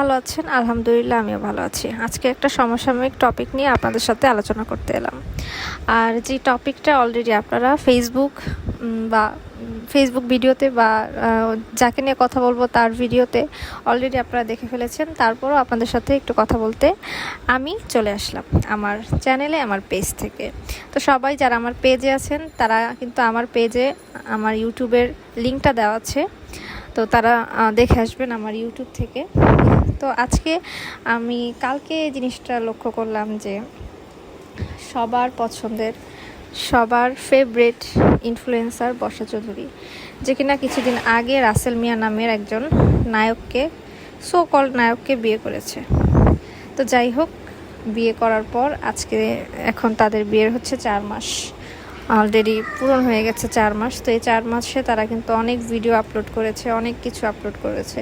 ভালো আছেন? আলহামদুলিল্লাহ, আমিও ভালো আছি। আজকে একটা সমসাময়িক টপিক নিয়ে আপনাদের সাথে আলোচনা করতে এলাম। আর যে টপিকটা অলরেডি আপনারা ফেসবুক বা ফেসবুক ভিডিওতে বা যাকে নিয়ে কথা বলব তার ভিডিওতে অলরেডি আপনারা দেখে ফেলেছেন। তারপরও আপনাদের সাথে একটু কথা বলতে আমি চলে আসলাম আমার চ্যানেলে আমার পেজ থেকে। তো সবাই যারা আমার পেজে আছেন, তারা কিন্তু আমার পেজে আমার ইউটিউবের লিঙ্কটা দেওয়া আছে। তো তারা দেখে আসবেন আমার ইউটিউব থেকে। তো আজকে আমি কালকে জিনিসটা লক্ষ্য করলাম যে সবার পছন্দের, সবার ফেভারেট ইনফ্লুয়েন্সার বর্ষা চৌধুরী, যে কিনা কিছুদিন আগে রাসেল মিয়া নামের একজন নায়ককে সো কল নায়ককে বিয়ে করেছে। তো যাই হোক, বিয়ে করার পর আজকে এখন তাদের বিয়ের হচ্ছে চার মাস। অলরেডি পূরণ হয়ে গেছে চার মাস। তো এই চার মাসে তারা কিন্তু অনেক ভিডিও আপলোড করেছে, অনেক কিছু আপলোড করেছে,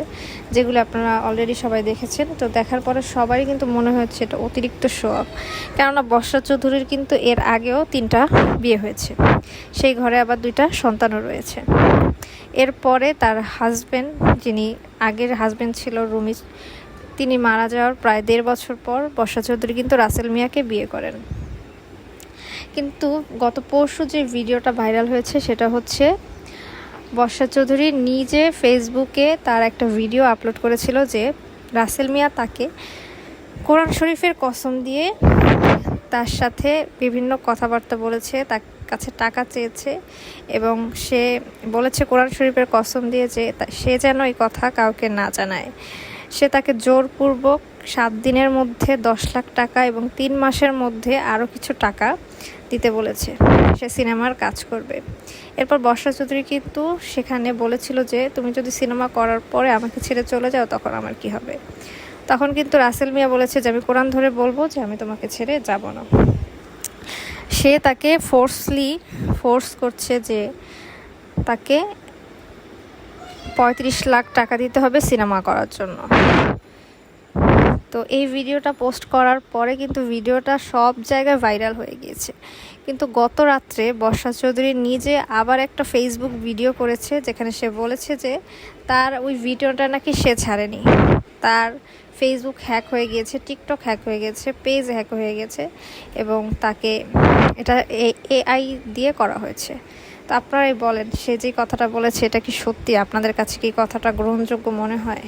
যেগুলো আপনারা অলরেডি সবাই দেখেছেন। তো দেখার পরে সবারই কিন্তু মনে হচ্ছে এটা অতিরিক্ত শো অফ কেননা বর্ষা চৌধুরীর কিন্তু এর আগেও তিনটা বিয়ে হয়েছে। সেই ঘরে আবার দুইটা সন্তানও রয়েছে। এরপরে তার হাজবেন্ড যিনি আগের হাজবেন্ড ছিল রুমি, তিনি মারা যাওয়ার প্রায় দেড় বছর পর বর্ষা চৌধুরী কিন্তু রাসেল মিয়াকে বিয়ে করেন। কিন্তু গত পরশু যে ভিডিওটা ভাইরাল হয়েছে সেটা হচ্ছে, বর্ষা চৌধুরী নিজে ফেসবুকে তার একটা ভিডিও আপলোড করেছিল যে রাসেল মিয়া তাকে কোরআন শরীফের কসম দিয়ে তার সাথে বিভিন্ন কথাবার্তা বলেছে, তার কাছে টাকা চেয়েছে এবং সে বলেছে কোরআন শরীফের কসম দিয়ে যে সে যেন এই কথা কাউকে না জানায়। সে তাকে জোরপূর্বক সাত দিনের মধ্যে দশ লাখ টাকা এবং তিন মাসের মধ্যে আরও কিছু টাকা দিতে বলেছে। সে সিনেমার কাজ করবে। এরপর বর্ষা চৌধুরী কিন্তু সেখানে বলেছিল যে, তুমি যদি সিনেমা করার পরে আমাকে ছেড়ে চলে যাও, তখন আমার কি হবে? তখন কিন্তু রাসেল মিয়া বলেছে যে, আমি কোরআন ধরে বলব যে, আমি তোমাকে ছেড়ে যাব না। সে তাকে ফোর্সলি ফোর্স করছে যে, তাকে পঁয়ত্রিশ লাখ টাকা দিতে হবে সিনেমা করার জন্য। তো এই ভিডিওটা পোস্ট করার পরে কিন্তু ভিডিওটা সব জায়গায় ভাইরাল হয়ে গিয়েছে। কিন্তু গত রাত্রে বর্ষা চৌধুরী নিজে আবার একটা ফেসবুক ভিডিও করেছে, যেখানে সে বলেছে যে তার ওই ভিডিওটা নাকি সে ছাড়েনি। তার ফেসবুক হ্যাক হয়ে গিয়েছে টিকটক হ্যাক হয়ে গেছে পেজ হ্যাক হয়ে গেছে এবং তাকে এটা এআই দিয়ে করা হয়েছে। তো আপনারাই বলেন, সে যে কথাটা বলেছে, এটা কি সত্যি? আপনাদের কাছে কি কথাটা গ্রহণযোগ্য মনে হয়?